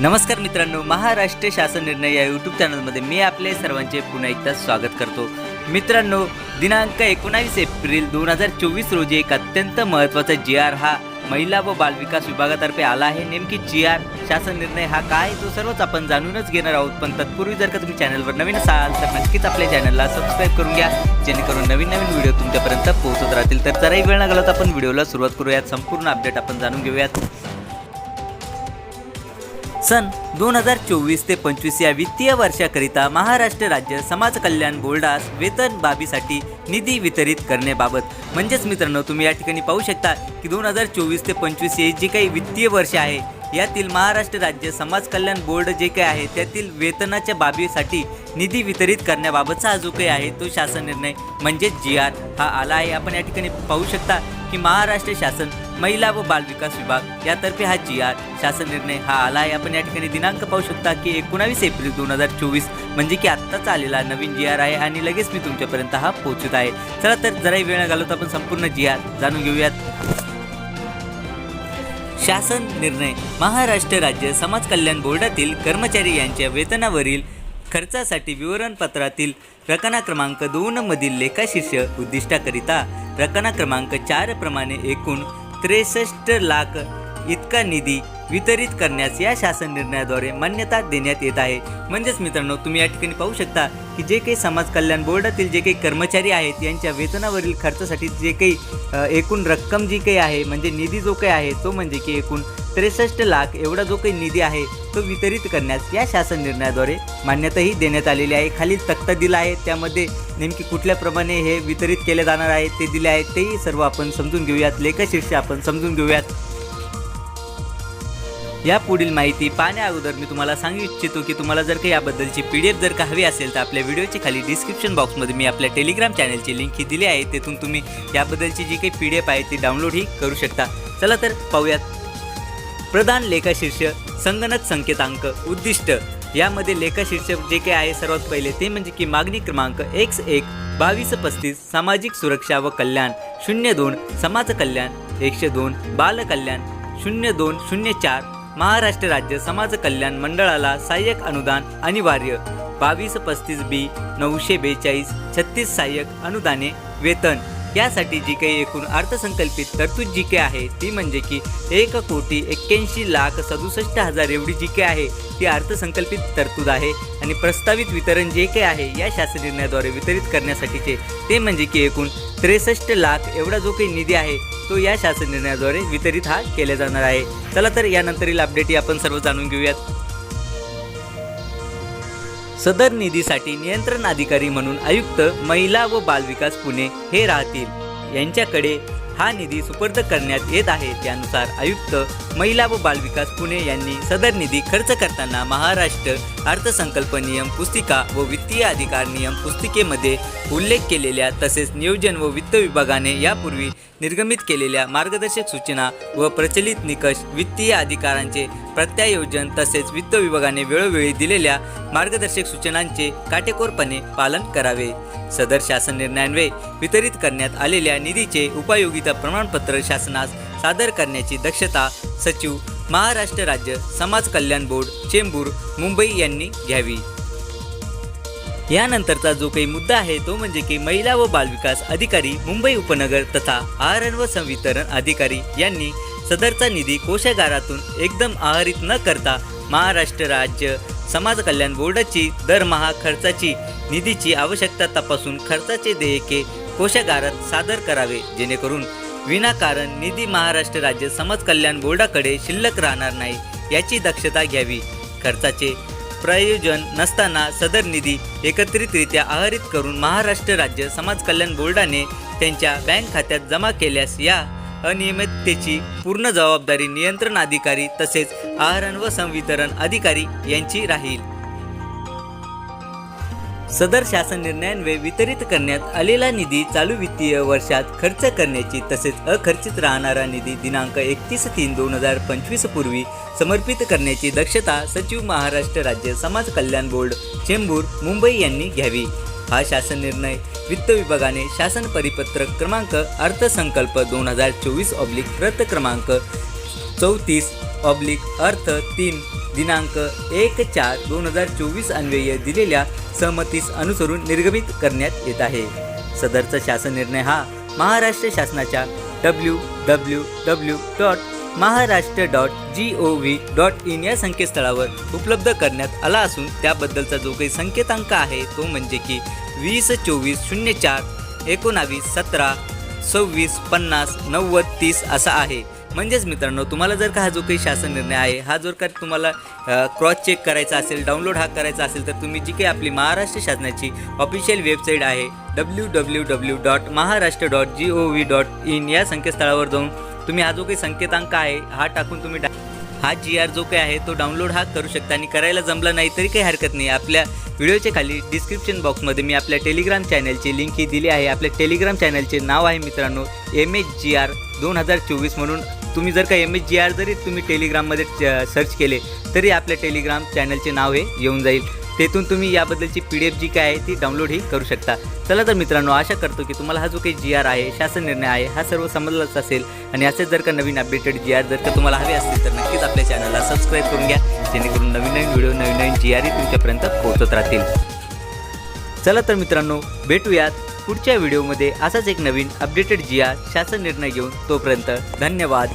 नमस्कार मित्रांनो महाराष्ट्र शासन निर्णय या यूट्यूब चॅनलमध्ये मी आपले सर्वांचे पुन्हा एकदा स्वागत करतो. मित्रांनो दिनांक एकोणावीस एप्रिल दोन हजार चोवीस रोजी एक अत्यंत महत्त्वाचा जी आर हा महिला व बालविकास विभागातर्फे आला आहे. नेमकी जी आर शासन निर्णय हा काय? तो सर्वच आपण जाणूनच घेणार आहोत. पण तत्पूर्वी जर का तुम्ही चॅनलवर नवीन असाल तर नक्कीच आपल्या चॅनलला सबस्क्राईब करून घ्या. जेणेकरून नवीन नवीन व्हिडिओ तुमच्यापर्यंत पोहोचत राहतील. तर जराही वेळ न घालवता आपण व्हिडिओला सुरुवात करूयात. संपूर्ण अपडेट आपण जाणून घेऊयात. सन दोन हजार चोवीस ते पंचवीस या वित्तीय वर्षाकरिता महाराष्ट्र राज्य समाज कल्याण बोर्डास वेतन बाबीसाठी निधी वितरित करण्याबाबत. म्हणजेच मित्रांनो तुम्ही या ठिकाणी पाहू शकता की दोन हजार चोवीस ते पंचवीस हे जे काही वित्तीय वर्ष आहे यातील महाराष्ट्र राज्य समाज कल्याण बोर्ड जे काही आहे त्यातील वेतनाच्या बाबीसाठी निधी वितरित करण्याबाबतचा जो काही आहे तो शासन निर्णय म्हणजेच जी आर हा आला आहे. आपण या ठिकाणी पाहू शकता की महाराष्ट्र शासन महिला व बालविकास विभाग यातर्फे हा जी आर शासन निर्णय हा आला आहे आपण या ठिकाणी दिनांक पाहू शकता की एकोणावीस एप्रिल दोन हजार चोवीस म्हणजे की आत्ताच आलेला नवीन जी आर आहे आणि लगेच मी तुमच्यापर्यंत हा पोहोचत आहे. चला तर जराही वेळ घालवता आपण संपूर्ण जी आर जाणून घेऊयात. शासन निर्णय. महाराष्ट्र राज्य समाज कल्याण बोर्डातील कर्मचारी यांच्या वेतनावरील खर्चासाठी विवरणपत्रातील रकाना क्रमांक दोन मधील लेखाशीर्ष उद्दिष्टाकरिता रकाना क्रमांक चार प्रमाणे एकूण त्रेसष्ट लाख इतका निधी वितरित करण्यास या शासन निर्णयाद्वारे मान्यता देण्यात येत आहे. म्हणजेच मित्रांनो तुम्ही या ठिकाणी पाहू शकता की जे काही समाज कल्याण बोर्डातील जे काही कर्मचारी आहेत यांच्या वेतनावरील खर्चासाठी जे काही एकूण रक्कम जी काही आहे म्हणजे निधी जो काही आहे तो म्हणजे की एकूण त्रेसष्ट लाख एवढा जो काही निधी आहे तो वितरित करण्यास या शासन निर्णयाद्वारे मान्यताही देण्यात आलेली आहे. खालील तक्ता दिला आहे. त्यामध्ये नेमकी कुठल्याप्रमाणे हे वितरित केले जाणार आहे ते दिले आहे तेही सर्व आपण समजून घेऊयात. लेखशीर्ष आपण समजून घेऊयात. या पुढील माहिती पाहण्या अगोदर मी तुम्हाला सांगू इच्छितो की तुम्हाला जर का याबद्दलची पी डी एफ जर का हवी असेल तर आपल्या व्हिडिओच्या खाली डिस्क्रिप्शन बॉक्समध्ये मी आपल्या टेलिग्राम चॅनलची लिंक ही दिली आहे. तेथून तुम्ही याबद्दलची जी काही पी डी एफ आहे ती डाउनलोडही करू शकता. चला तर पाहूयात. प्रधान लेखाशीर्ष संगणक संकेतांक उद्दिष्ट. यामध्ये लेखाशीर्ष जे काही आहे सर्वात पहिले ते म्हणजे की मागणी क्रमांक एक्स एक बावीस पस्तीस सामाजिक सुरक्षा व कल्याण शून्य दोन समाज कल्याण एकशे दोन बालकल्याण शून्य दोन शून्य चार महाराष्ट्र राज्य समाज कल्याण मंडळाला सहाय्यक अनुदान अनिवार्य बावीस पस्तीस बी नऊशे बेचाळीस छत्तीस सहाय्यक अनुदाने वेतन. यासाठी जी काही एकूण अर्थसंकल्पित तरतूद जी काही आहे ती म्हणजे की एक कोटी एक्क्याऐंशी लाख सदुसष्ट हजार एवढी जी काही आहे ती अर्थसंकल्पित तरतूद आहे. आणि प्रस्तावित वितरण जे काही आहे या शासन निर्णयाद्वारे वितरित करण्यासाठीचे ते म्हणजे की एकूण त्रेसष्ट लाख एवढा जो काही निधी आहे तो या शासन निर्णयाद्वारे वितरित हा केला जाणार आहे. चला तर यानंतरील अपडेट आपण सर्व जाणून घेऊयात. सदर निधीसाठी नियंत्रण अधिकारी म्हणून आयुक्त महिला व बालविकास पुणे हे राहतील. यांच्याकडे हा निधी सुपूर्द करण्यात येत आहे. त्यानुसार आयुक्त महिला व बालविकास पुणे यांनी सदर निधी खर्च करताना महाराष्ट्र अर्थसंकल्प नियम पुस्तिका व वित्तीय अधिकार नियम पुस्तिकेमध्ये उल्लेख केलेल्या तसेच नियोजन व वित्त विभागाने यापूर्वी निर्गमित केलेल्या मार्गदर्शक सूचना व प्रचलित निकष वित्त वित्तीय अधिकारांचे प्रत्यायोजन तसेच वित्त विभागाने वेळोवेळी दिलेल्या मार्गदर्शक सूचनांचे काटेकोरपणे पालन करावे. सदर शासन निर्णयान्वये वितरित करण्यात आलेल्या निधीचे उपयोगिता प्रमाणपत्र शासनास सादर करण्याची दक्षता सचिव महाराष्ट्र राज्य समाज कल्याण बोर्ड चेंबूर मुंबई यांनी घ्यावी. यानंतरचा जो काही मुद्दा आहे तो म्हणजे की महिला व बालविकास अधिकारी मुंबई उपनगर तथा आहार व संवितरण अधिकारी यांनी सदरचा निधी कोशागारातून एकदम आहरित न करता महाराष्ट्र राज्य समाज कल्याण बोर्डाची दरमहा खर्चाची निधीची आवश्यकता तपासून खर्चाचे देयके कोशागारात सादर करावे जेणेकरून विनाकारण निधी महाराष्ट्र राज्य समाज कल्याण बोर्डाकडे शिल्लक राहणार नाही याची दक्षता घ्यावी. खर्चाचे प्रयोजन नसताना सदर निधी एकत्रितरित्या आहरित करून महाराष्ट्र राज्य समाज कल्याण बोर्डाने त्यांच्या बँक खात्यात जमा केल्यास या अनियमिततेची पूर्ण जबाबदारी नियंत्रण अधिकारी तसेच आहरण व संवितरण अधिकारी यांची राहील. सदर शासन निर्णयांवे वितरित करण्यात आलेला निधी चालू वित्तीय वर्षात खर्च करण्याची तसेच अखर्चित राहणारा निधी दिनांक एकतीस तीन दोन हजार पंचवीस पूर्वी समर्पित करण्याची दक्षता सचिव महाराष्ट्र राज्य समाज कल्याण बोर्ड चेंबूर मुंबई यांनी घ्यावी. हा शासन निर्णय वित्त विभागाने शासन परिपत्रक क्रमांक अर्थसंकल्प दोन हजार चोवीस ऑब्लिक रथ क्रमांक चौतीस ऑब्लिक अर्थ तीन दिनांक एक चार दोन हजार चोवीस अन्वये दिलेल्या सहमतीस अनुसरून निर्गमित करण्यात येत आहे. सदरचा शासन निर्णय हा महाराष्ट्र शासनाच्या W W W dot Maharashtra dot G O V dot in या संकेतस्थळावर उपलब्ध करण्यात आला असून त्याबद्दलचा जो काही संकेतांक आहे तो म्हणजे की वीस चोवीस शून्य चार एकोणावीस सतरा सव्वीस पन्नास नव्वद तीस असा आहे. म्हणजेच मित्रांनो तुम्हाला जर का हा जो काही शासन निर्णय आहे हा जर का तुम्हाला क्रॉस चेक करायचा असेल डाउनलोड हा करायचा असेल तर तुम्ही जी काही आपली महाराष्ट्र शासनाची ऑफिशियल वेबसाईट आहे W W W dot Maharashtra dot G O V dot in या संकेतस्थळावर जाऊन तुम्ही हा जो काही संकेतांक आहे हा टाकून तुम्ही डा हा जी आर जो काही आहे तो डाउनलोड हा करू शकता आणि करायला जमला नाही तरी काही हरकत नाही. आपल्या व्हिडिओच्या खाली डिस्क्रिप्शन बॉक्समध्ये मी आपल्या टेलिग्राम चॅनलची लिंक ही दिली आहे. आपल्या टेलिग्राम चॅनलचे नाव आहे मित्रांनो एम एच जी आर दोन हजार चोवीस म्हणून. तुम्ही जर का एम एच जी आर जरी तुम्ही टेलिग्राममध्ये सर्च केले तरी आपल्या टेलिग्राम चॅनलचे नाव हे येऊन जाईल. तेथून तुम्ही याबद्दलची पी डी एफ जी काय आहे ती डाउनलोडही करू शकता. चला तर मित्रांनो आशा करतो की तुम्हाला हा जो काही जी आर आहे शासन निर्णय आहे हा सर्व समजलाच असेल. आणि असे जर का नवीन अपडेटेड जी आर जर का तुम्हाला हवे असतील तर नक्कीच आपल्या चॅनलला सबस्क्राईब करून घ्या जेणेकरून नवीन नवीन व्हिडिओ नवीन नवीन जी आरही तुमच्यापर्यंत पोहोचत राहतील. चला तर मित्रांनो भेटूयात पुढच्या व्हिडिओमध्ये असाच एक नवीन अपडेटेड जी आर शासन निर्णय घेऊन. तोपर्यंत धन्यवाद.